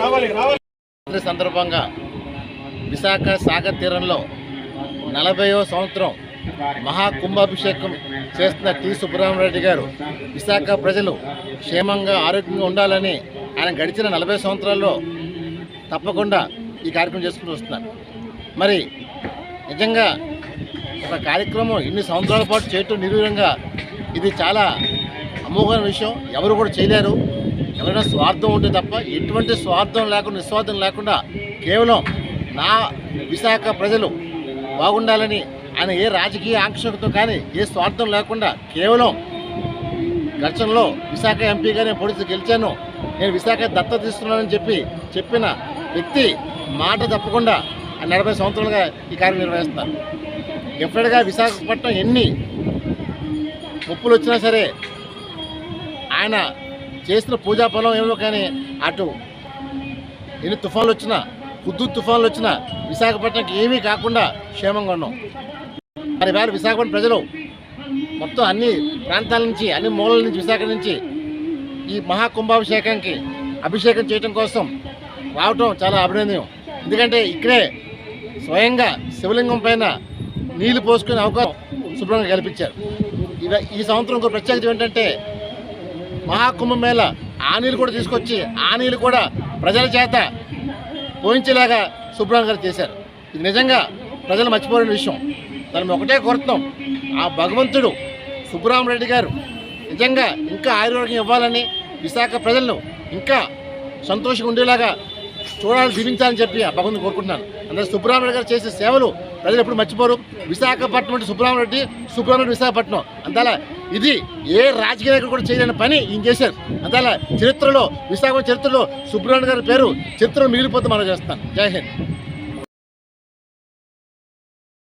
రావాలి రావాలి. సందర్భంగా విశాఖ సాగర్ తీరంలో నలభైవ సంవత్సరం మహాకుంభాభిషేకం చేస్తున్న టి. సుబ్రహ్మరెడ్డి గారు విశాఖ ప్రజలు క్షేమంగా ఆరోగ్యంగా ఉండాలని ఆయన గడిచిన నలభై సంవత్సరాల్లో తప్పకుండా ఈ కార్యక్రమం చేసుకుంటూ వస్తున్నారు. మరి నిజంగా ఒక కార్యక్రమం ఇన్ని సంవత్సరాల పాటు చేయటం నిర్వీర్యంగా ఇది చాలా అమోఘమైన విషయం. ఎవరు కూడా చేయలేరు. ఎవరైనా స్వార్థం ఉంటే తప్ప ఎటువంటి స్వార్థం లేకుండా నిస్వార్థం లేకుండా కేవలం నా విశాఖ ప్రజలు బాగుండాలని ఆయన ఏ రాజకీయ ఆంక్షలతో కానీ ఏ స్వార్థం లేకుండా కేవలం ఘర్షణలో విశాఖ ఎంపీగా నేను పొడిచి గెలిచాను. నేను విశాఖ దత్తత తీసుకున్నానని చెప్పి చెప్పిన వ్యక్తి మాట తప్పకుండా ఆయన నలభై సంవత్సరాలుగా ఈ కార్యం నిర్వహిస్తున్నారు డెఫినెట్గా విశాఖపట్నం ఎన్ని ముప్పులు వచ్చినా సరే ఆయన చేసిన పూజా పొలం ఏమో కానీ అటు ఎన్ని తుఫాన్లు వచ్చినా హుద్దు తుఫాన్లు వచ్చినా విశాఖపట్నంకి ఏమీ కాకుండా క్షేమంగా ఉన్నాం. మరి వేల విశాఖపట్నం ప్రజలు మొత్తం అన్ని ప్రాంతాల నుంచి అన్ని మూలల నుంచి విశాఖ నుంచి ఈ మహాకుంభాభిషేకానికి అభిషేకం చేయడం కోసం రావటం చాలా అభినందనం ఎందుకంటే ఇక్కడే స్వయంగా శివలింగం పైన నీళ్ళు పోసుకునే అవకాశం శుభ్రంగా కల్పించారు. ఈ సంవత్సరం ఒక ప్రత్యేకత ఏంటంటే మహాకుంభమేళ ఆ నీళ్ళు కూడా తీసుకొచ్చి ఆ నీళ్ళు కూడా ప్రజల చేత పోయించేలాగా గారు చేశారు. ఇది నిజంగా ప్రజలు మర్చిపోలేని విషయం. దాన్ని ఒకటే కోరుతున్నాం. ఆ భగవంతుడు సుబ్బరామరెడ్డి గారు నిజంగా ఇంకా ఆయుర్వేదం ఇవ్వాలని విశాఖ ప్రజలను ఇంకా సంతోషంగా ఉండేలాగా చూడాలని దీవించాలని చెప్పి ఆ భగవంతుని కోరుకుంటున్నాను. అందులో సుబ్బరామరెడ్డి గారు చేసే సేవలు ప్రజలు ఎప్పుడు మర్చిపోరు. విశాఖపట్నం అంటే సుబ్బరామరెడ్డి సుబ్బరామరెడ్డి విశాఖపట్నం. అంతలా ఇది ఏ రాజకీయ నాయకుడు కూడా చేయలేని పని ఈయన చేశారు. అంతలా చరిత్రలో విశాఖ చరిత్రలో సుబ్రహ్మణ్య గారి పేరు చరిత్రలో మిగిలిపోతే మనం చేస్తాను జై హింద్.